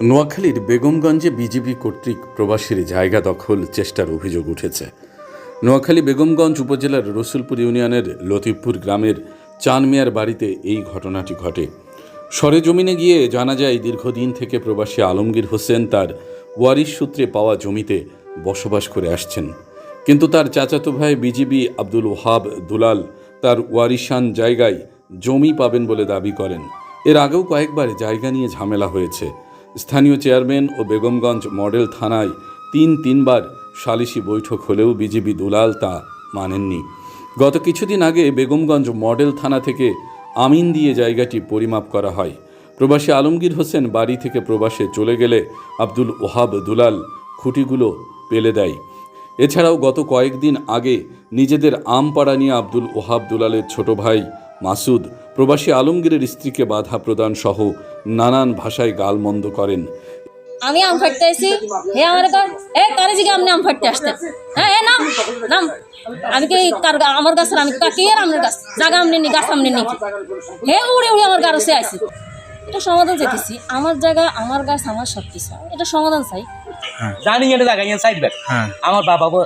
নোয়াখালীর বেগমগঞ্জে বিজেপি কর্তৃক প্রবাসীর জায়গা দখল চেষ্টার অভিযোগ উঠেছে। নোয়াখালী বেগমগঞ্জ উপজেলার রসুলপুর ইউনিয়নের লতিফপুর গ্রামের চান মিয়ার বাড়িতে এই ঘটনাটি ঘটে। সরেজমিনে গিয়ে জানা যায়, দীর্ঘদিন থেকে প্রবাসী আলমগীর হোসেন তার ওয়ারিশ সূত্রে পাওয়া জমিতে বসবাস করে আসছেন। কিন্তু তার চাচাতো ভাই বিজিবি আব্দুল ওহাব দুলাল তার ওয়ারিশান জায়গায় জমি পাবেন বলে দাবি করেন। এর আগেও কয়েকবার জায়গা নিয়ে ঝামেলা হয়েছে। স্থানীয় চেয়ারম্যান ও বেগমগঞ্জ মডেল থানায় তিন তিনবার সালিশি বৈঠক হলেও বিজিবি দুলাল তা মানেননি। গত কিছুদিন আগে বেগমগঞ্জ মডেল থানা থেকে আমিন দিয়ে জায়গাটি পরিমাপ করা হয়। প্রবাসী আলমগীর হোসেন বাড়ি থেকে প্রবাসে চলে গেলে আব্দুল ওহাব দুলাল খুঁটিগুলো পেলে দেয়। এছাড়াও গত কয়েকদিন আগে নিজেদের আমপাড়া নিয়ে আব্দুল ওহাব দুলালের ছোট ভাই মাসুদ প্রবাসী আলমগীরের স্ত্রীকে বাধা প্রদান সহ নানান ভাষায় গালমন্দ করেন। আমি আম ফাটতে আইছি হে আমার এ কারে জিগে আপনি আম ফাটতে আসতেন হ্যাঁ এ নাম নাম। আমি কি কার আমার গাছ আমি কাকি আর আমার গাছ জায়গা আমনি নি গাছ আমনি নাকি হে উড়ে উড়ে আমার গাছে আইছি। এটা সমাধান চাইতেছি। আমার জায়গা আমার গাছ আমার সব কিছু এটা সমাধান চাই। জানি এটা জায়গা সাইড ব্যাগ হ্যাঁ। আমার বাবা গো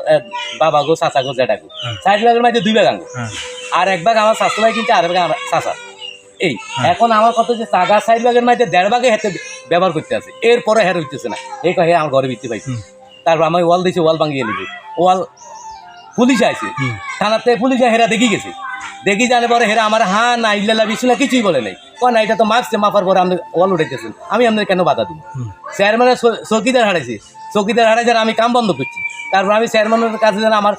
বাবা গো চাচা গো জেঠা গো সাইড ব্যাগের মধ্যে দুই ব্যাগ আনব হ্যাঁ। আর এক ব্যাগ আমার শাশু ভাই কিনছে আর এক আমার চাচা। এই এখন আমার কত যে চাগা সাইড ব্যাগের মধ্যে দেড় ভাগে হেতে ব্যবহার করতে আছে। এরপরে হের হইতেছে না। এই কহে আমার ঘরে ভিত্তি পাইছি। তারপর আমি ওয়াল দিয়েছে ওয়াল ভাঙিয়ে নিবে ওয়াল পুলিশ আইছে। থানাতে পুলিশ হেরা দেখি গেছে। দেখি জানে পরে হেরা আমার হা না ইল্লা বিছিল কিছুই বলে নাই। ও না এটা তো মাপছে মাপার পরে আপনি ওয়াল উঠাইতেছেন। আমি আপনাদের কেন বাধা দিব? চেয়ারম্যানের চৌকিদার হারাইছি। চৌকিদার হারাই যারা আমি কাম বন্ধ করছি। তারপর আমি চেয়ারম্যানের কাছে যেন আমার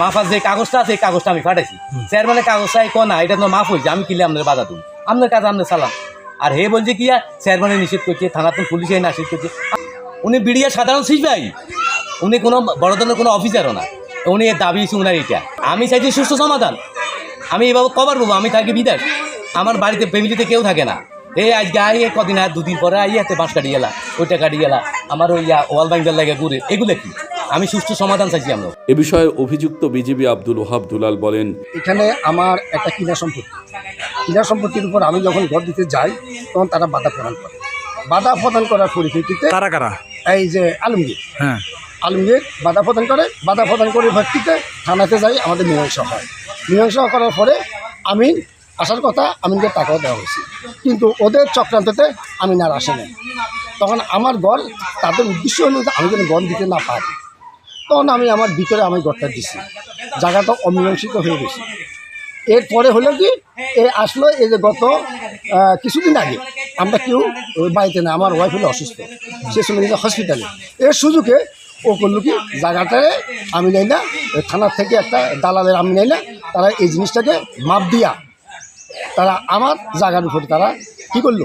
মাফার যে কাগজটা আছে, এই কাগজটা আমি ফাটাইছি। চেয়ারম্যানের কাগজটা কো না, এটা তো মাফ হয়েছে, আমি কিনলে আপনাদের বাধা দিব। আপনার কাছে আপনার সালাম। আর হে বলছে কি চেয়ারম্যানে নিষেধ করছে, থানাতে পুলিশে নিষেধ করছে। উনি বিডিআর সাধারণ সিপাহী উনি কোনো বড় ধরনের কোনো অফিসারও না। উনি এর দাবি উনার এটা আমি চাইছি সুস্থ সমাধান। আমি এভাবে কবার বলব আমি থাকি বিদেশ। আমার বাড়িতে ফ্যামিলিতে কেউ থাকে না। এই আজকে আই এই কদিন আর দুদিন পরে আই, এতে বাঁশ কাটি গেলা ওইটা কাটি গেলা আমার ওই ওয়াল ব্যাঙ্গের লাগে ঘুরে। এগুলো কি? আমি সুস্থ সমাধান চাইছি আমরা। এ বিষয়ে অভিযুক্ত বিজেপি আব্দুল ওহাব দুলাল বলেন এখানে আমার একটা কিনা সম্পত্তি। কিনা সম্পত্তির উপর আমি যখন ঘর দিতে যাই তখন তারা বাধা প্রদান করে। বাধা প্রদান করার পরিপ্রেক্ষিতে কারা কারা? এই যে আলমগীর। হ্যাঁ। আলমগীর বাধা প্রদান করে বাধা প্রদান করে ভিত্তিতে থানাতে যাই আমাদের মীমাংসা হয়। মীমাংসা করার পরে আমি আসার কথা আমিনকে টাকাও দেওয়া হয়েছে। কিন্তু ওদের চক্রান্ততে আমিন আর আসে নাই। তখন আমার গড়, তাদের উদ্দেশ্য হলো যে আমি যেন গড় দিতে না পারি। তখন আমি আমার ভিতরে আমি গড়টা দিছি। জায়গাটা অমীমাংসিত হয়ে গেছে। এরপরে হলো কি, এ আসলো এই যে গত কিছুদিন আগে আমরা কেউ বাড়িতে না আমার ওয়াইফ হলো অসুস্থ। সে সময় গেছে হসপিটালে এর সুযোগে ও করল কি জায়গাটারে আমি নেই না থানার থেকে একটা দালালের আমি নেই না, তারা এই জিনিসটাকে মাপ দিয়া, তারা আমার জায়গার উপরে তারা কী করল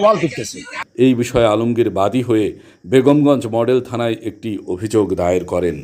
ওয়াল করতেছে এই বিষয়ে আলমগীর বাদী হয়ে বেগমগঞ্জ মডেল থানায় একটি অভিযোগ দায়ের করেন।